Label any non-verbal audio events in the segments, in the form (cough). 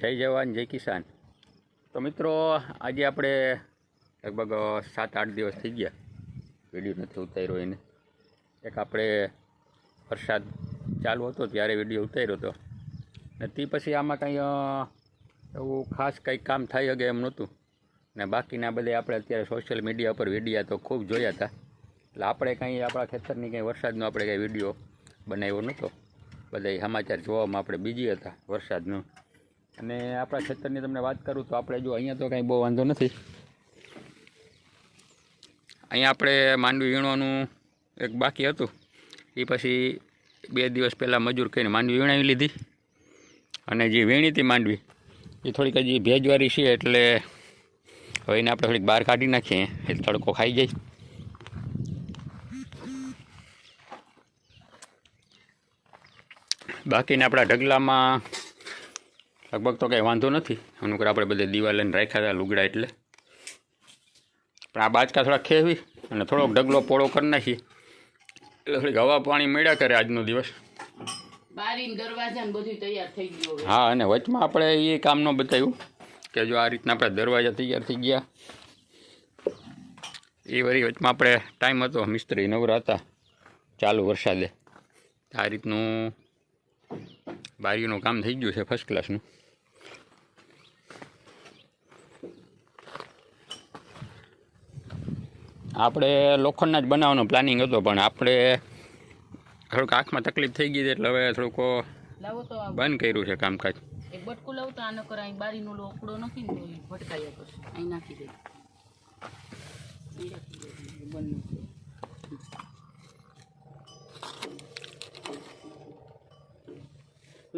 જય જવાન, જય કિસાન. તો મિત્રો, આજે આપણે લગભગ સાત, આઠ દિવસ થઈ ગયા. વીડિયો નથી ઉતાર્યો એને. એક આપણે વરસાદ ચાલુ હતો, ત્યારે વીડિયો ઉતાર્યો હતો. ને તે પછી આમાં કંઈ એવું ખાસ કંઈ કામ થઈ શકે એમ નહોતું. ને બાકીના બધે આપણે અત્યારે સોશિયલ મીડિયા પર વિડીયા તો ખૂબ જોયા હતા. એટલે આપણે કંઈ આપણા ખેતરની કંઈ વરસાદનો આપણે કંઈ વીડિયો બનાવ્યો નહોતો. બધા સમાચાર જોવામાં આપણે બીજી હતા વરસાદનું. અને આપણા ખેતરની તમને વાત કરું તો આપણે જો અહીંયા તો કાંઈ બહુ વાંધો નથી. અહીંયા આપણે માંડવી વીણવાનું એક બાકી હતું. એ પછી બે દિવસ પહેલાં મજૂર કહીને માંડવી વીણાવી લીધી. અને જે વીણી હતી માંડવી, એ થોડીક હજી ભેજવાળી છે એટલે હવે એને આપણે થોડીક બહાર કાઢી નાખીએ, એટલે તડકો ખાઈ જાય. બાકીના આપણા ઢગલામાં લગભગ તો કંઈ વાંધો નથી. અનુકર આપણે બધે દીવા લઈને રાખ્યા હતા લુગડા એટલે. પણ આ બાજકા થોડા ખેવી અને થોડોક ઢગલો પોળો કરી નાખીએ એટલે થોડીક હવા પાણી મળ્યા કરે આજનો દિવસ. દરવાજા બધું થઈ ગયું હા અને વચમાં આપણે એ કામનો બતાવ્યું કે જો આ રીતના આપણે દરવાજા તૈયાર થઈ ગયા. એ વળી વચમાં આપણે ટાઈમ હતો મિસ્ત્રી નવરા હતા. ચાલુ વરસાદે. આ રીતનું બારીઓનું કામ થઈ ગયું છે ફર્સ્ટ ક્લાસનું આપણે લોખંડના જ બનાવવાનો પ્લાનિંગ હતો પણ આપણે થોડુંક આંખમાં તકલીફ થઈ ગઈ હતી એટલે હવે થોડુંક લાવો તો બંધ કર્યું છે કામકાજ. એક બટકું લાવું તો આનો કર અહીં બારીનો લોકડો નથી ને તો પછી. અહીં નાખી દે. અહીં રાખી દે, બંધ.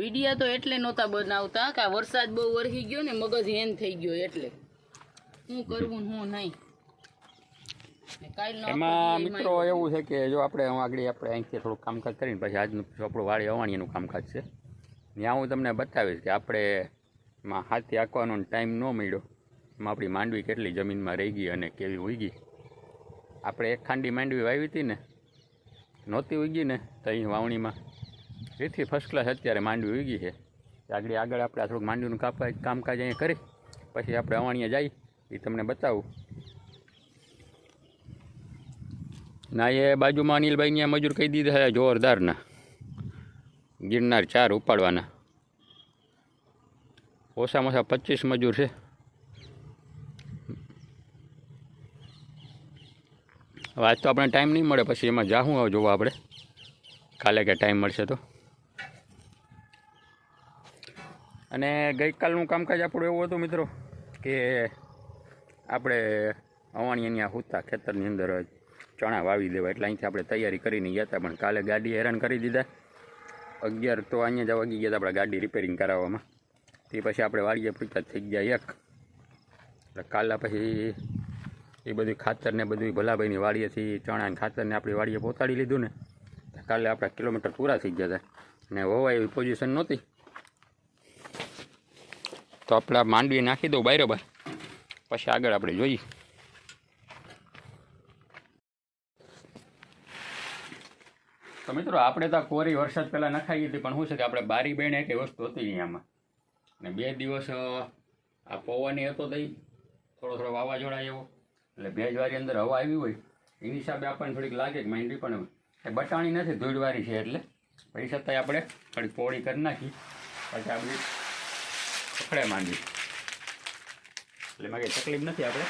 વિડિયા તો એટલે નહોતા બનાવતા કે વરસાદ બહુ વરસી ગયો ને મગજ હેન થઈ ગયો એટલે. શું કરવું હું નહીં. એમાં મિત્રો એવું છે કે જો આપણે આગળ આપણે અહીંથી થોડુંક કામકાજ કરીને પછી આજનું આપણું વાળી અવાણીનું કામકાજ છે. ત્યાં હું તમને બતાવીશ કે આપણે માં હાથી આંકવાનો ટાઈમ ન મળ્યો. એમાં આપણી માંડવી કેટલી જમીનમાં રહી ગઈ અને કેવી ઉગી આપણે એક ખાંડી માંડવી વાવી હતી ને નહોતી ઉગી ને તો અહીં વાવણીમાં એથી ફર્સ્ટ ક્લાસ અત્યારે માંડવી ઉગી છે. આગળ આગળ આપણે થોડુંક માંડવીનું કાપા કામકાજ અહીંયા કરી પછી આપણે અવાણીએ જઈ એ તમને બતાવું. ના એ બાજુમાં અનિલભાઈને મજૂર કહી દીધા છે જોરદારના. ગિરનાર ચાર ઉપાડવાના. ઓછામાં ઓછા પચીસ મજૂર છે. હવે આજ તો આપણે ટાઈમ નહીં મળે, પછી એમાં જાહું જોવા આપણે. કાલે કે ટાઈમ મળશે તો. અને ગઈકાલનું કામકાજ આપણું એવું હતું મિત્રો કે આપણે અવાણી અહીંયા હુતા ખેતરની અંદર ચણા વાવી દેવા. એટલે અહીંથી આપણે તૈયારી કરીને ગયા હતા, પણ કાલે ગાડી હેરાન કરી દીધા. અગિયાર તો અહીંયા જ વાગી ગયા હતા આપણે ગાડી રિપેરિંગ કરાવવામાં. તે પછી આપણે વાડીએ પૂછતા થઈ ગયા એક. એટલે કાલે પછી એ બધું ખાતર ને બધું ભલાભાઈની વાડીએથી ચણા ને ખાતરને આપણી વાડીએ પહોંચાડી લીધું ને. કાલે આપણા કિલોમીટર પૂરા થઈ ગયા હતા. ને હોવા એવી પોઝિશન નહોતી. તો આપણા માંડવી નાખી દઉં બરાબર. પછી આગળ આપણે જોઈએ. તો મિત્રો, આપણે તો કોરી વરસાદ પહેલાં નખાઈ હતી, પણ શું છે કે આપણે બારી બેન કે વસ્તુ હતી નહીં અને બે દિવસ આ પવનની હતો તઈ થોડો થોડો વાવાઝોડા એવો એટલે ભેજવાળી અંદર હવા આવી હોય એની હિસાબે આપણને થોડીક લાગે કે માંડવી પણ એ બટાણી નથી ધૂળવાળી છે એટલે. પછી છતાંય આપણે થોડીક પોળી કરી નાખી. પછી આ બધી પકડે માંડવી એટલે કંઈ તકલીફ નથી આપણે.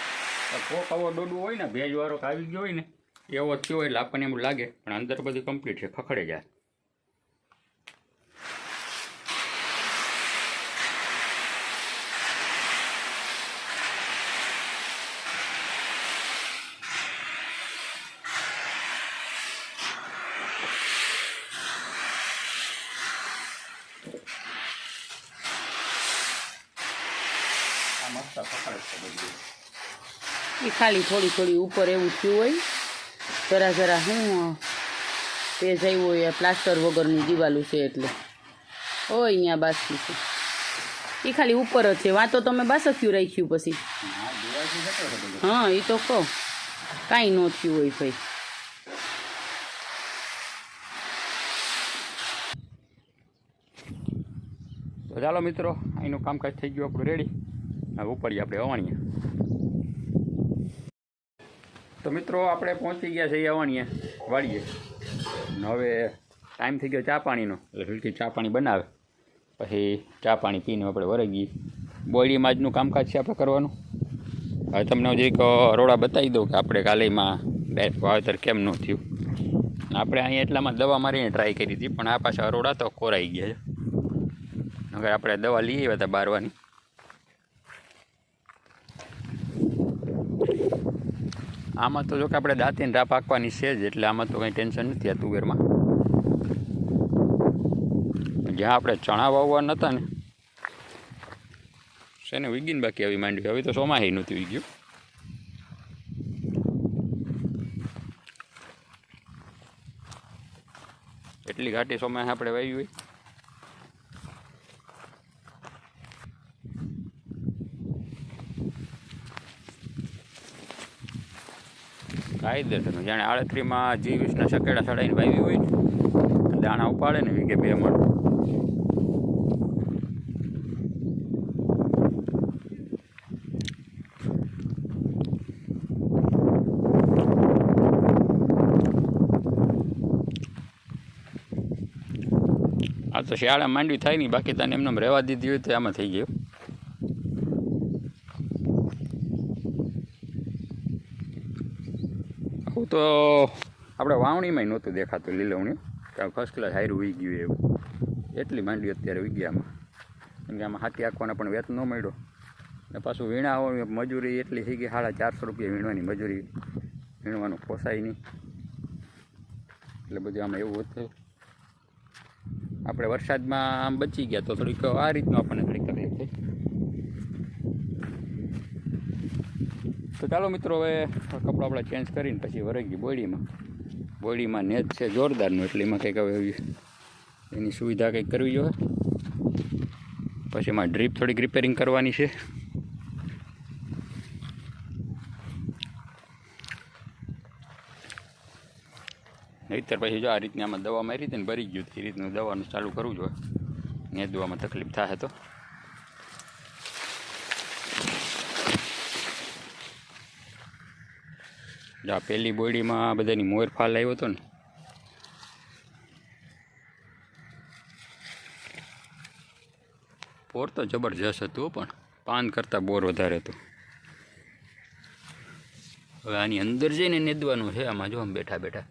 કોક આવો ડોડું હોય ને, ભેજવાળો આવી ગયો હોય ને. એવો થયો હોય એટલે આપણને એમ લાગે, પણ અંદર બધું કમ્પ્લીટ છે, ખખડે જાય. મસ્ત ખખડે છે બધું. એ ખાલી થોડી થોડી ઉપર એવું થયું હોય. જરા જરા શું તે જઈ હોય પ્લાસ્ટર વગરની દિવાલું છે એટલે. ઓ અહીંયા બાસકી છે. એ ખાલી ઉપર જ છે. વાતો તમે બાસક્યું રાખ્યું પછી. હા હા એ તો કહો. કાંઈ ન થયું હોય ભાઈ. તો ચાલો મિત્રો અહીંનું કામકાજ થઈ ગયું. આપણું રેડી હવે ઉપડીએ આપણે અવાણીએ. તો મિત્રો, આપણે પહોંચી ગયા છીએ અવાણીએ વાળીએ હવે ટાઈમ થઈ ગયો ચા પાણીનો. એટલે હલકી ચા પાણી બનાવે. પછી ચા પાણી પીને આપણે વરગીએ બોડીમાં માજનું કામકાજ છે આપણે કરવાનું. હવે તમને એક રોડા બતાવી દઉં કે આપણે કાલેમાં ડાયરેક્ટ વાવેતર કેમ ન થયું. આપણે અહીંયા એટલામાં દવા મારીને ટ્રાય કરી હતી, પણ આ પાછા રોડા તો કોરાઈ ગયા છે. હવે આપણે દવા લઈ આવ્યા હતા બારવાની. આમાં તો જો કે આપણે દાંતીને રાપ પાકવાની છે જ, એટલે આમાં તો કંઈ ટેન્શન નથી આ તુવેરમાં. જ્યાં આપણે ચણા વાવવા નહોતા ને, શેને વીગીને બાકી આવી માંડવી. હવે તો સોમાહી નહોતી વીગ્યું એટલી ઘાટી સોમાહી આપણે વાવી હોય. કાયદેસરનું જાણે આડત્રીમાં જી વીસના સકેડા સડાઈને વાવી હોય દાણા ઉપાડે ને વીઘે બે મણ. આ તો શિયાળા માંડવી થાય નહીં, બાકી તને એમને રહેવા દીધી હોય તો આમાં થઈ ગયું આવું તો આપણે વાવણીમાંય નહોતું દેખાતું લીલવણી. કારણ ફર્સ્ટ ક્લાસ હાયરું ઉઈ ગયું એવું. એટલી માંડવી અત્યારે ઉઈ ગયા આમાં. કેમ કે આમાં હાથી આંખવાના પણ વેત ન મળ્યો. ને પાછું વીણા મજૂરી એટલી થઈ ગઈ, સાડા ચારસો રૂપિયા વીણવાની મજૂરી. વીણવાનું પોસાય નહીં. એટલે બધું આમાં એવું હતું. આપણે વરસાદમાં આમ બચી ગયા તો થોડીક આ રીતનું આપણને થોડીક તકલીફ થઈ તો ચાલો મિત્રો, હવે કપડાં આપણે ચેન્જ કરીને પછી વરગી બોડીમાં. બોડીમાં નેજ છે જોરદારનું, એટલે એમાં કંઈક હવે એની સુવિધા કંઈક કરવી જોઈએ. પછી એમાં ડ્રીપ થોડીક રિપેરિંગ કરવાની છે. નહીતર પછી જો આ રીતની આમાં દવા મારી હતી ને ભરી ગયું. એ રીતનું દવાનું ચાલુ કરવું જોઈએ. ને દવામાં તકલીફ થાય તો. આ પહેલી બોડીમાં બધાની મોર ફાલ આવ્યો હતો ને. બોર તો જબરજસ્ત હતું પણ, પાન કરતાં બોર વધારે હતું. હવે આની અંદર જઈને નેદવાનું છે, આમાં જો આમ બેઠા બેઠા.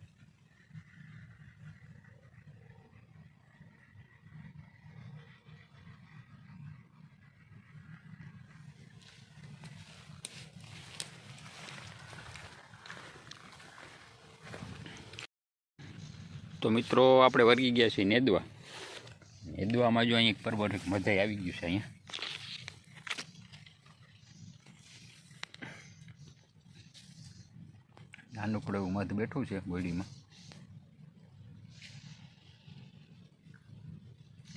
તો મિત્રો, આપણે વર્ગી ગયા છીએ નેદવા. નેદવામાં જો અહીં એક પરબર મજા આવી ગયું છે અહીંયા. નાનું એવું મધ બેઠું છે ગોળીમાં.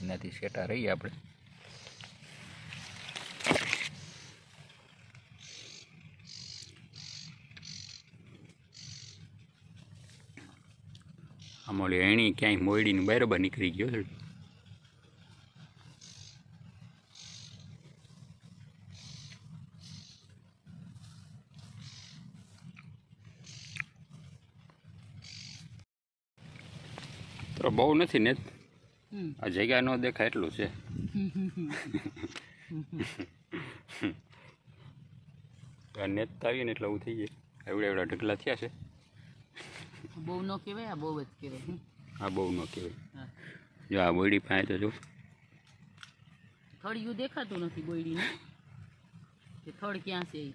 એનાથી સેટા રહીએ આપણે. આમાં ઓલી એણી ક્યાંય મોયડીની બરાબર નીકળી ગયો છે. તો બહુ નથી ને? આ જગ્યા ન દેખાય એટલું છે. (laughs) નેત આવીએ ને એટલે આવું થઈ જાય એવડા એવડા ઢગલા થયા છે. બહુ ન કહેવાય આ બહુ જ કહેવાય. આ બહુ ન કહેવાય. જો આ બોયડી પાસે તો જો. થળિયું દેખાતું નથી બોયડીનું. કે થળ ક્યાં છે એ?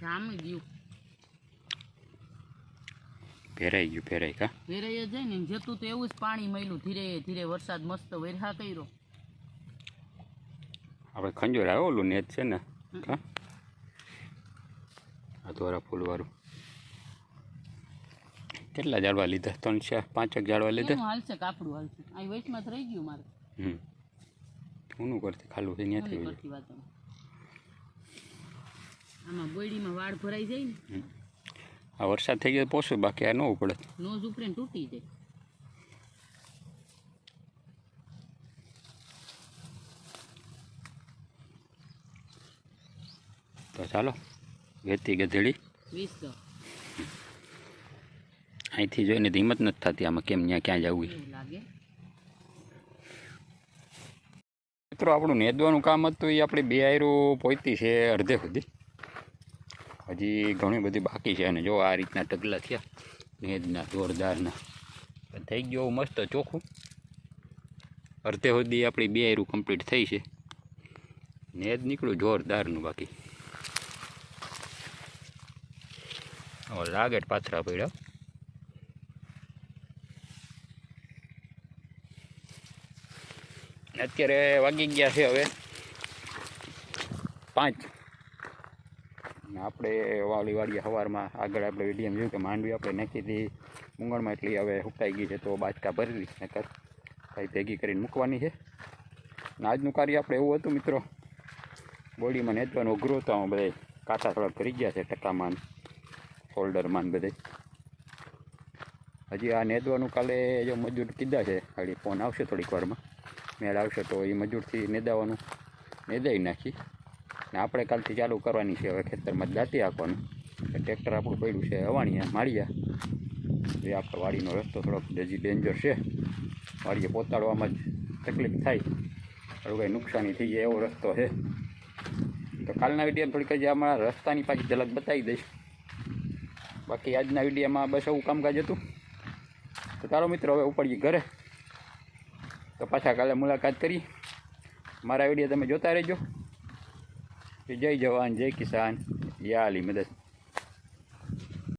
જામી ગયું. ભેરાઈ ગયું ભેરાઈ કા? વેરાઈ જાય ને જતું તો એવું જ પાણી મળ્યું. ધીરે ધીરે વરસાદ મસ્ત વેરહા કર્યો. આપણે ખંજોર આવે ઓલું નેત છે ને? કા? આ ધોરા ફૂલવાળું. કેટલા જાડવા લીધા? ત્રણ ચાર પાંચ એક જાડવા લીધા? હાલશે કાપડું હાલશે અહીં વેચમાં રહી ગયું મારે. હમ. હું કરતી ખાલું થઈ ત્યાંથી આમાં બોયડીમાં વાળ ભરાઈ જાય ને. આ વરસાદ થઈ ગયો પોસે બાકી આ ન ઉપડે. નો ઉપરે તૂટી જાય. તો ચાલો વેતી ગધેડી. વીસ અહીંથી જોઈને હિંમત નથી થતી આમાં કેમ ત્યાં ક્યાં જવું. મિત્રો આપણું નેદવાનું કામ હતું, એ આપણે બે આયરું પહોંચતી છે અડધે સુધી. હજી ઘણી બધી બાકી છે અને જો આ રીતના ટગલા થયા નેદના જોરદારના. થઈ ગયો મસ્ત ચોખ્ખું. અડધે સુધી આપણી બે આયરું કમ્પ્લીટ થઈ છે. નેદ નીકળ્યું જોરદારનું બાકી. લાગે પાથરા પડ્યા. અત્યારે વાગી ગયા છે હવે પાંચ. આપણે વાળી વાળી સવારમાં આગળ આપણે વિડીયમ જોયું કે માંડવી આપણે નાખી હતી. મૂંગણમાં એટલી હવે હુકાઈ ગઈ છે તો બાચકા ભરી નકર કાંઈ ભેગી કરીને મૂકવાની છે. ને આજનું કાર્ય આપણે એવું હતું મિત્રો, બોડીમાં નેચવાનો અઘરું હતો બધે કાંટા થોડા કરી ગયા છે, ટકામાં ફોલ્ડરમાં ને બધે હજી આ નેદવાનું કાલે જો મજૂર કીધા છે ખાલી ફોન આવશે થોડીક વારમાં. મેળ આવશે તો એ મજૂરથી નેદાવાનું નેદાઈ નાખી. ને આપણે કાલથી ચાલુ કરવાની છે હવે ખેતરમાં દાંતી આપવાનું ટ્રેક્ટર આપણું પડ્યું છે અવાણીયા, માળિયા. એ આપણે વાડીનો રસ્તો થોડોક હજી ડેન્જર છે. વાડીએ પોતાડવામાં જ તકલીફ થાય. એવું કંઈ નુકસાની થઈ જાય એવો રસ્તો છે. તો કાલના વીડિયો થોડીક હજી અમારા રસ્તાની પાછી ઝલક બતાવી દઈશ. બાકી આજના વિડીયોમાં બસ એવું કામકાજ હતું. તો ચાલો મિત્રો, હવે ઉપડીએ ઘરે. પાછા કાલે મુલાકાત કરી. મારા વીડિયો તમે જોતા રહેજો. જય જવાન, જય કિસાન. યા અલી મદદ.